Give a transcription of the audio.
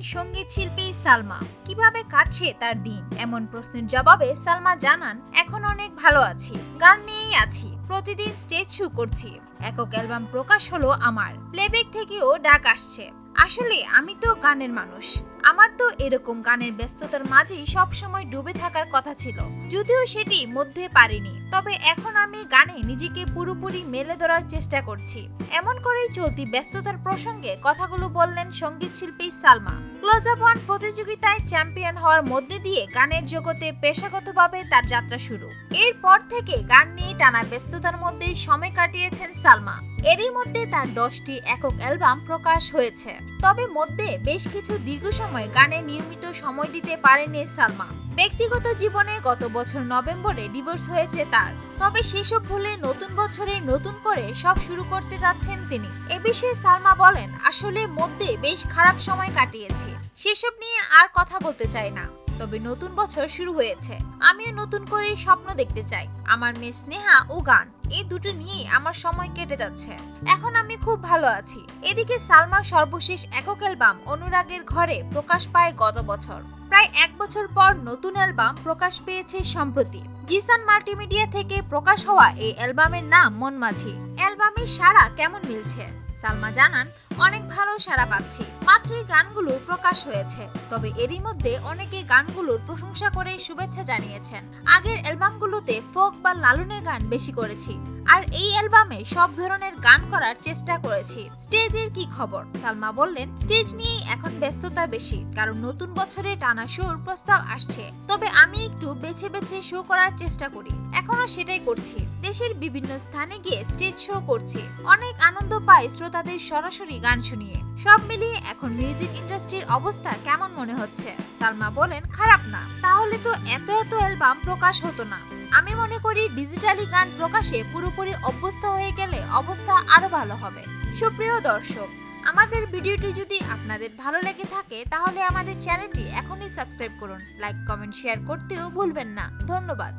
সংগীত শিল্পী সালমা। কীভাবে কাটছে তার দিন? এমন প্রশ্নের জবাবে সালমা জানান, এখন অনেক ভালো আছি, গান নিয়েই আছি, প্রতিদিন স্টেজ শো করছি। একক অ্যালবাম প্রকাশ হলো আমার। প্লেব্যাক থেকেও ডাক আসছে। আসলে আমি তো গানের মানুষ। আমার তো এরকম গানের ব্যস্ততার মাঝেই সবসময় ডুবে থাকার কথা ছিল। যদিও সেটি মধ্যে পারিনি, তবে এখন আমি গানে নিজেকে পুরোপুরি মেলে ধরার চেষ্টা করছি। এমন করেই চলতি ব্যস্ততার প্রসঙ্গে কথাগুলো বললেন সংগীত শিল্পী সালমা। ক্লোজ আপ ওয়ান প্রতিযোগিতায় চ্যাম্পিয়ন হওয়ার মধ্যে দিয়ে গানের জগতে পেশাগতভাবে তার যাত্রা শুরু। এরপর থেকে গান নিয়ে টানা ব্যস্ততার মধ্যে সময় কাটিয়েছেন সালমা। এরই মধ্যে তার দশটি একক অ্যালবাম প্রকাশ হয়েছে। তবে মধ্যে বেশ কিছু দীর্ঘ সময় গানে নিয়মিত সময় দিতে পারেনি সালমা। ব্যক্তিগত জীবনে গত বছর নভেম্বরে ডিভোর্স হয়েছে তার। তবে সেসব ভুলে নতুন বছরে নতুন করে সব শুরু করতে যাচ্ছেন তিনি। এ বিষয়ে সালমা বলেন, আসলে মধ্যে বেশ খারাপ সময় কাটিয়েছে। সেসব নিয়ে আর কথা বলতে চাই না। তবে নতুন বছর শুরু হয়েছে। আমিও নতুন করে স্বপ্ন দেখতে চাই। আমার মেয়ে স্নেহা ও গান, এই দুটো নিয়েই আমার সময় কেটে যাচ্ছে। এখন আমি খুব ভালো আছি। এদিকে সালমার সর্বশেষ একক অ্যালবাম অনুরাগের ঘরে প্রকাশ পায় গত বছর। প্রায় এক বছর পর নতুন অ্যালবাম প্রকাশ পেয়েছে সম্প্রতি। জিসান মাল্টিমিডিয়া থেকে প্রকাশ হওয়া এই অ্যালবামের নাম মন মাঝি অ্যালবামের সাড়া কেমন মিলছে? সালমা জানান, অনেক ভালো সাড়া পাচ্ছি। মাত্রই গানগুলো প্রকাশ হয়েছে। তবে এরই মধ্যে অনেকে গানগুলোর প্রশংসা করে শুভেচ্ছা জানিয়েছেন। আগের অ্যালবামগুলোতে ফোক বা লালনের গান বেশি করেছি। আর এই অ্যালবামে সব ধরনের গান করার চেষ্টা করেছি। স্টেজের কি খবর? সালমা বললেন, স্টেজ নিয়েই এখন ব্যস্ততা বেশি, কারণ নতুন বছরে টানা শোর প্রস্তাব আসছে। তবে আমি একটু বেছে বেছে শো করার চেষ্টা করি। এখনও সেটাই করছি। দেশের বিভিন্ন স্থানে গিয়ে স্টেজ শো করছি। অনেক আনন্দ পাই শ্রোতাদের সরাসরি গান শুনিয়ে। সব মিলিয়ে এখন মিউজিক ইন্ডাস্ট্রির অবস্থা কেমন মনে হচ্ছে? সালমা বলেন, খারাপ না। তাহলে তো এত অ্যালবাম প্রকাশ হতো না। আমি মনে করি ডিজিটালি গান প্রকাশে পুরোপুরি অভ্যস্ত হয়ে গেলে অবস্থা আরও ভালো হবে। সুপ্রিয় দর্শক, আমাদের ভিডিওটি যদি আপনাদের ভালো লেগে থাকে, তাহলে আমাদের চ্যানেলটি এখনই সাবস্ক্রাইব করুন, লাইক, কমেন্ট, শেয়ার করতেও ভুলবেন না। ধন্যবাদ।